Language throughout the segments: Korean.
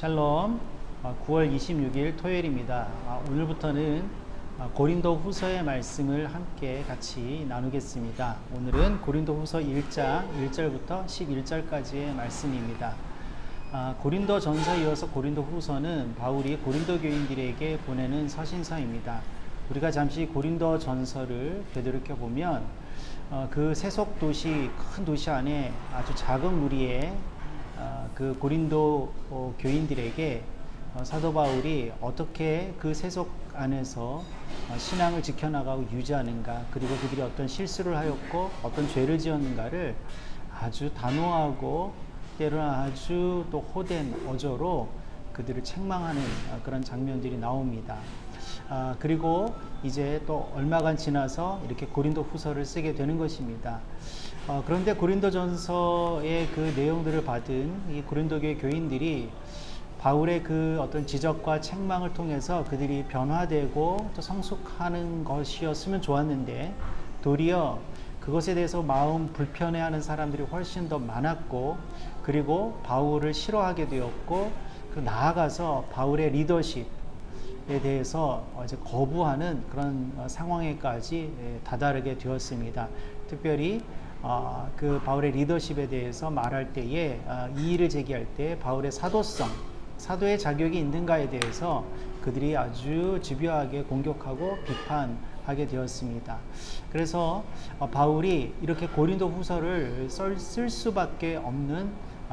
샬롬. 9월 26일 토요일입니다. 아, 오늘부터는 아, 고린도 후서의 말씀을 함께 같이 나누겠습니다. 오늘은 고린도 후서 1장 1절부터 11절까지의 말씀입니다. 아, 고린도 전서 이어서 고린도 후서는 바울이 고린도 교인들에게 보내는 서신서입니다. 우리가 잠시 고린도 전서를 되돌이켜 보면 어, 그 세속 도시 큰 도시 안에 아주 작은 무리의 어, 그 고린도 어, 교인들에게 어, 사도 바울이 어떻게 그 세속 안에서 어, 신앙을 지켜나가고 유지하는가 그리고 그들이 어떤 실수를 하였고 어떤 죄를 지었는가를 아주 단호하고 때로는 아주 또 호된 어조로 그들을 책망하는 어, 그런 장면들이 나옵니다. 아, 그리고 이제 또 얼마간 지나서 이렇게 고린도 후서를 쓰게 되는 것입니다. 어, 그런데 고린도 전서의 그 내용들을 받은 이 고린도 교회 교인들이 바울의 그 어떤 지적과 책망을 통해서 그들이 변화되고 또 성숙하는 것이었으면 좋았는데 도리어 그것에 대해서 마음 불편해하는 사람들이 훨씬 더 많았고 그리고 바울을 싫어하게 되었고 그 나아가서 바울의 리더십 에 대해서 이제 거부하는 그런 어, 상황에까지 예, 다다르게 되었습니다. 특별히 어, 그 바울의 리더십에 대해서 말할 때에 어, 이의를 제기할 때 바울의 사도성, 사도의 자격이 있는가에 대해서 그들이 아주 집요하게 공격하고 비판하게 되었습니다. 그래서 바울이 이렇게 고린도 후서를 쓸 수밖에 없는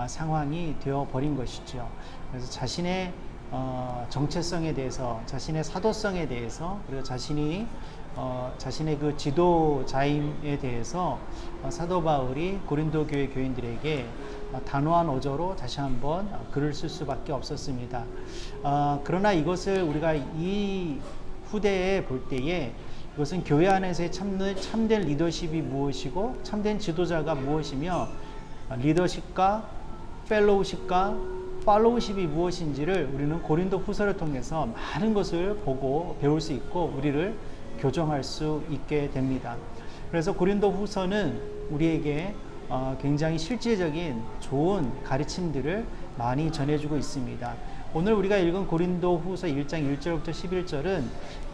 상황이 되어 버린 것이죠. 그래서 자신의 어, 정체성에 대해서 자신의 사도성에 대해서 그리고 자신이 어, 자신의 그 지도자임에 대해서 어, 사도 바울이 고린도 교회 교인들에게 어, 단호한 어조로 다시 한번 글을 쓸 수밖에 없었습니다. 어, 그러나 이것을 우리가 이 후대에 볼 때에 이것은 교회 안에서의 참된, 참된 리더십이 무엇이고 참된 지도자가 무엇이며 어, 리더십과 펠로우십과 팔로우십이 무엇인지를 우리는 고린도 후서를 통해서 많은 것을 보고 배울 수 있고 우리를 교정할 수 있게 됩니다. 그래서 고린도 후서는 우리에게 어, 굉장히 실질적인 좋은 가르침들을 많이 전해주고 있습니다. 오늘 우리가 읽은 고린도 후서 1장 1절부터 11절은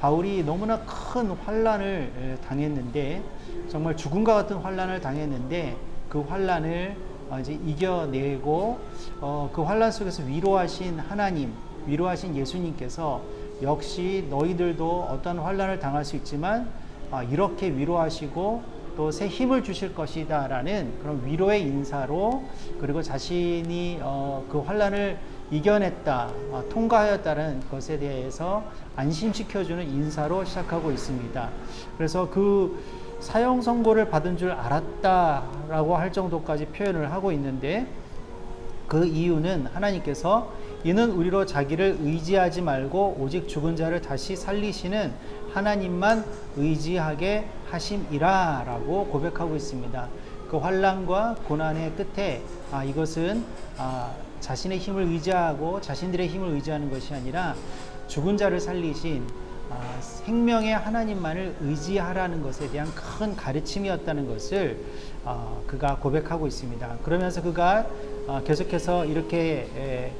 바울이 너무나 큰 환란을 당했는데 정말 죽음과 같은 환란을 당했는데 그 환란을 어, 이제 이겨내고 어, 그 환란 속에서 위로하신 하나님, 위로하신 예수님께서 역시 너희들도 어떤 환란을 당할 수 있지만 아, 이렇게 위로하시고 또 새 힘을 주실 것이다라는 그런 위로의 인사로 그리고 자신이 어, 그 환란을 이겨냈다, 어, 통과하였다는 것에 대해서 안심시켜주는 인사로 시작하고 있습니다. 그래서 그 사형 선고를 받은 줄 알았다라고 할 정도까지 표현을 하고 있는데 그 이유는 하나님께서 이는 우리로 자기를 의지하지 말고 오직 죽은 자를 다시 살리시는 하나님만 의지하게 하심이라라고 고백하고 있습니다. 그 환란과 고난의 끝에 아 이것은 아 자신의 힘을 의지하고 자신들의 힘을 의지하는 것이 아니라 죽은 자를 살리신 아, 생명의 하나님만을 의지하라는 것에 대한 큰 가르침이었다는 것을 어, 그가 고백하고 있습니다. 그러면서 그가 어, 계속해서 이렇게 에,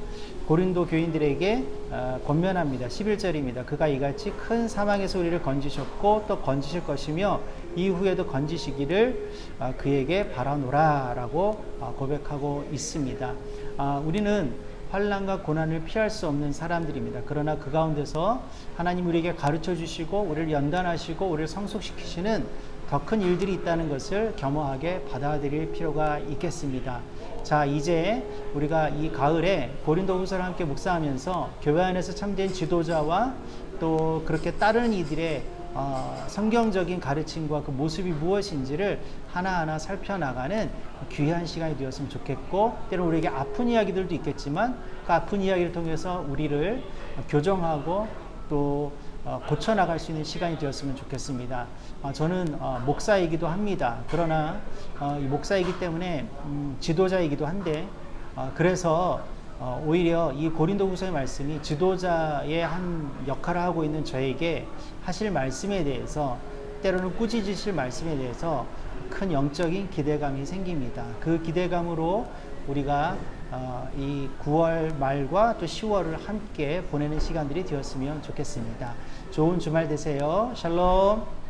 고린도 교인들에게 어, 권면합니다. 11절입니다. 그가 이같이 큰 사망에서 우리를 건지셨고 또 건지실 것이며 이후에도 건지시기를 어, 그에게 바라노라라고 어, 고백하고 있습니다. 아, 우리는 환란과 고난을 피할 수 없는 사람들입니다. 그러나 그 가운데서 하나님 우리에게 가르쳐 주시고 우리를 연단하시고 우리를 성숙시키시는 더 큰 일들이 있다는 것을 겸허하게 받아들일 필요가 있겠습니다. 자, 이제 우리가 이 가을에 고린도 후서를 함께 묵상하면서 교회 안에서 참된 지도자와 또 그렇게 따르는 이들의 어, 성경적인 가르침과 그 모습이 무엇인지를 하나하나 살펴나가는 귀한 시간이 되었으면 좋겠고 때로 우리에게 아픈 이야기들도 있겠지만 그 아픈 이야기를 통해서 우리를 교정하고 또 어, 고쳐나갈 수 있는 시간이 되었으면 좋겠습니다. 어, 저는 어, 목사이기도 합니다. 그러나 어, 이 목사이기 때문에 음, 지도자이기도 한데 어, 그래서 어, 오히려 이 고린도후서의 말씀이 지도자의 한 역할을 하고 있는 저에게 하실 말씀에 대해서 때로는 꾸짖으실 말씀에 대해서 큰 영적인 기대감이 생깁니다. 그 기대감으로 우리가 어, 이 9월 말과 또 10월을 함께 보내는 시간들이 되었으면 좋겠습니다. 좋은 주말 되세요. 샬롬.